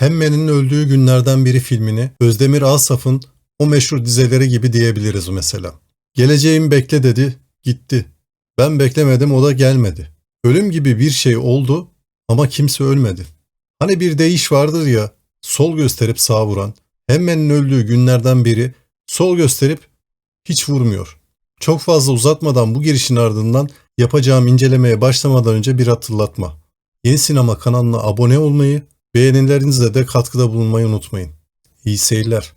Hemmen'in öldüğü günlerden biri filmini Özdemir Asaf'ın o meşhur dizeleri gibi diyebiliriz mesela. Geleceğimi bekle dedi, gitti. Ben beklemedim o da gelmedi. Ölüm gibi bir şey oldu ama kimse ölmedi. Hani bir deyiş vardır ya, sol gösterip sağ vuran. Hemmen'in öldüğü günlerden biri sol gösterip hiç vurmuyor. Çok fazla uzatmadan bu girişin ardından yapacağım incelemeye başlamadan önce bir hatırlatma. Yeni Sinema kanalına abone olmayı, beğenilerinizle de katkıda bulunmayı unutmayın. İyi seyirler.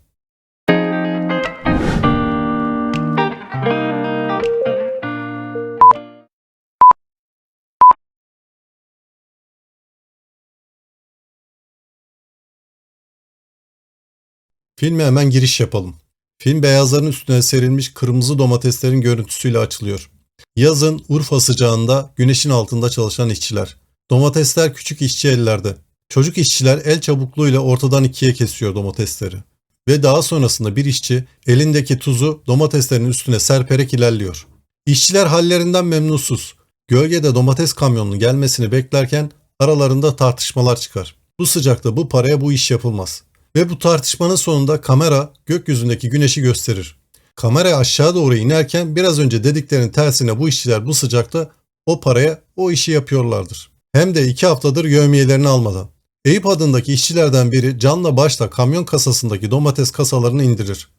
Filme hemen giriş yapalım. Film beyazların üstüne serilmiş kırmızı domateslerin görüntüsüyle açılıyor. Yazın Urfa sıcağında güneşin altında çalışan işçiler. Domatesler küçük işçi ellerde. Çocuk işçiler el çabukluğuyla ortadan ikiye kesiyor domatesleri. Ve daha sonrasında bir işçi elindeki tuzu domateslerin üstüne serperek ilerliyor. İşçiler hallerinden memnunsuz. Gölgede domates kamyonunun gelmesini beklerken aralarında tartışmalar çıkar. Bu sıcakta bu paraya bu iş yapılmaz. Ve bu tartışmanın sonunda kamera gökyüzündeki güneşi gösterir. Kamera aşağı doğru inerken biraz önce dediklerinin tersine bu işçiler bu sıcakta o paraya o işi yapıyorlardır. Hem de iki haftadır yövmiyelerini almadan. Eyüp adındaki işçilerden biri canla başla kamyon kasasındaki domates kasalarını indirir.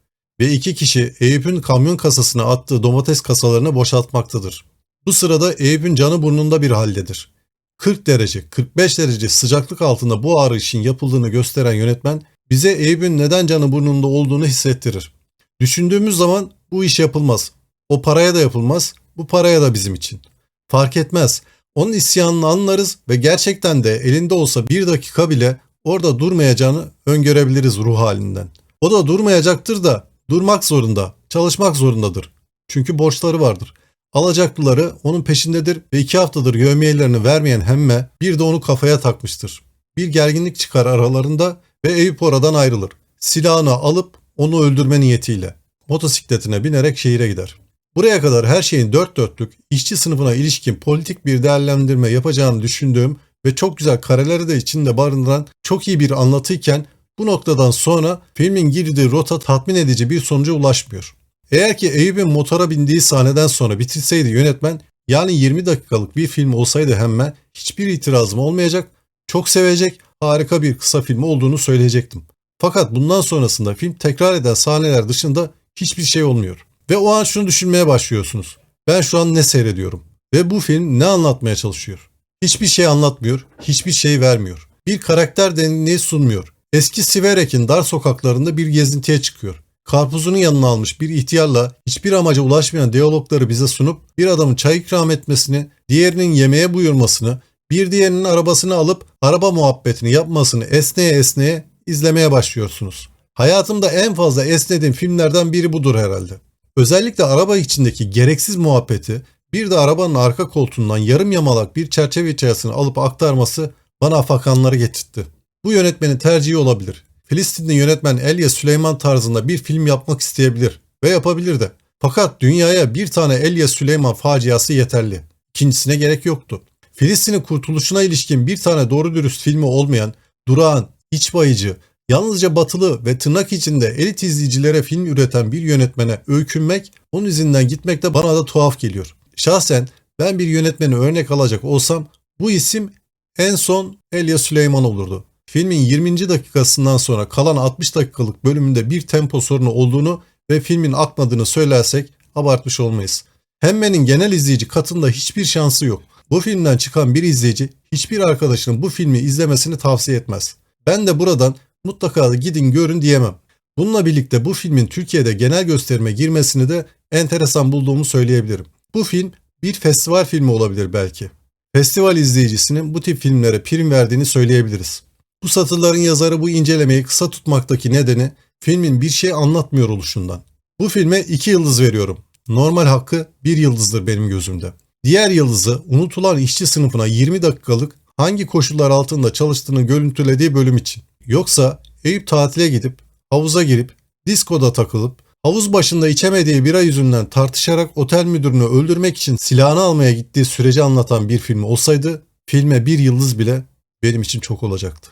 Ve iki kişi Eyüp'ün kamyon kasasına attığı domates kasalarını boşaltmaktadır. Bu sırada Eyüp'ün canı burnunda bir haldedir. 40 derece, 45 derece sıcaklık altında bu ağrı işin yapıldığını gösteren yönetmen bize Eyüp'ün neden canı burnunda olduğunu hissettirir. Düşündüğümüz zaman bu iş yapılmaz. O paraya da yapılmaz, bu paraya da bizim için. Fark etmez. Onun isyanını anlarız ve gerçekten de elinde olsa bir dakika bile orada durmayacağını öngörebiliriz ruh halinden. O da durmayacaktır da durmak zorunda, çalışmak zorundadır. Çünkü borçları vardır. Alacaklıları onun peşindedir ve iki haftadır yövmiyelerini vermeyen hemme bir de onu kafaya takmıştır. Bir gerginlik çıkar aralarında ve Eyüp oradan ayrılır. Silahını alıp onu öldürme niyetiyle. Motosikletine binerek şehire gider. Buraya kadar her şeyin dört dörtlük işçi sınıfına ilişkin politik bir değerlendirme yapacağını düşündüğüm ve çok güzel kareleri de içinde barındıran çok iyi bir anlatıyken bu noktadan sonra filmin girdiği rota tatmin edici bir sonuca ulaşmıyor. Eğer ki Eyüp'ün motora bindiği sahneden sonra bitirseydi yönetmen yani 20 dakikalık bir film olsaydı hemen hiçbir itirazım olmayacak, çok sevecek, harika bir kısa film olduğunu söyleyecektim. Fakat bundan sonrasında film tekrar eden sahneler dışında hiçbir şey olmuyor. Ve o an şunu düşünmeye başlıyorsunuz. Ben şu an ne seyrediyorum? Ve bu film ne anlatmaya çalışıyor? Hiçbir şey anlatmıyor, hiçbir şey vermiyor. Bir karakter derinliği sunmuyor. Eski Siverek'in dar sokaklarında bir gezintiye çıkıyor. Karpuzunu yanına almış bir ihtiyarla hiçbir amaca ulaşmayan diyalogları bize sunup bir adamın çay ikram etmesini, diğerinin yemeğe buyurmasını, bir diğerinin arabasını alıp araba muhabbetini yapmasını esneye esneye izlemeye başlıyorsunuz. Hayatımda en fazla esnediğim filmlerden biri budur herhalde. Özellikle araba içindeki gereksiz muhabbeti bir de arabanın arka koltuğundan yarım yamalak bir çerçeve içerisine alıp aktarması bana afakanları getirtti. Bu yönetmenin tercihi olabilir. Filistinli yönetmen Elya Süleyman tarzında bir film yapmak isteyebilir ve yapabilir de. Fakat dünyaya bir tane Elya Süleyman faciası yeterli. İkincisine gerek yoktu. Filistin'in kurtuluşuna ilişkin bir tane doğru dürüst filmi olmayan, durağan, iç bayıcı, yalnızca batılı ve tırnak içinde elit izleyicilere film üreten bir yönetmene öykünmek, onun izinden gitmek de bana da tuhaf geliyor. Şahsen ben bir yönetmeni örnek alacak olsam bu isim en son Elia Süleyman olurdu. Filmin 20. dakikasından sonra kalan 60 dakikalık bölümünde bir tempo sorunu olduğunu ve filmin akmadığını söylersek abartmış olmayız. Hemmen'in genel izleyici katında hiçbir şansı yok. Bu filmden çıkan bir izleyici hiçbir arkadaşının bu filmi izlemesini tavsiye etmez. Ben de buradan mutlaka gidin görün diyemem. Bununla birlikte bu filmin Türkiye'de genel gösterime girmesini de enteresan bulduğumu söyleyebilirim. Bu film bir festival filmi olabilir belki. Festival izleyicisinin bu tip filmlere prim verdiğini söyleyebiliriz. Bu satırların yazarı bu incelemeyi kısa tutmaktaki nedeni filmin bir şey anlatmıyor oluşundan. Bu filme 2 yıldız veriyorum. Normal hakkı 1 yıldızdır benim gözümde. Diğer yıldızı unutulan işçi sınıfına 20 dakikalık hangi koşullar altında çalıştığını görüntülediği bölüm için. Yoksa Eyüp tatile gidip havuza girip diskoda takılıp havuz başında içemediği bira yüzünden tartışarak otel müdürünü öldürmek için silahını almaya gittiği süreci anlatan bir film olsaydı filme bir yıldız bile benim için çok olacaktı.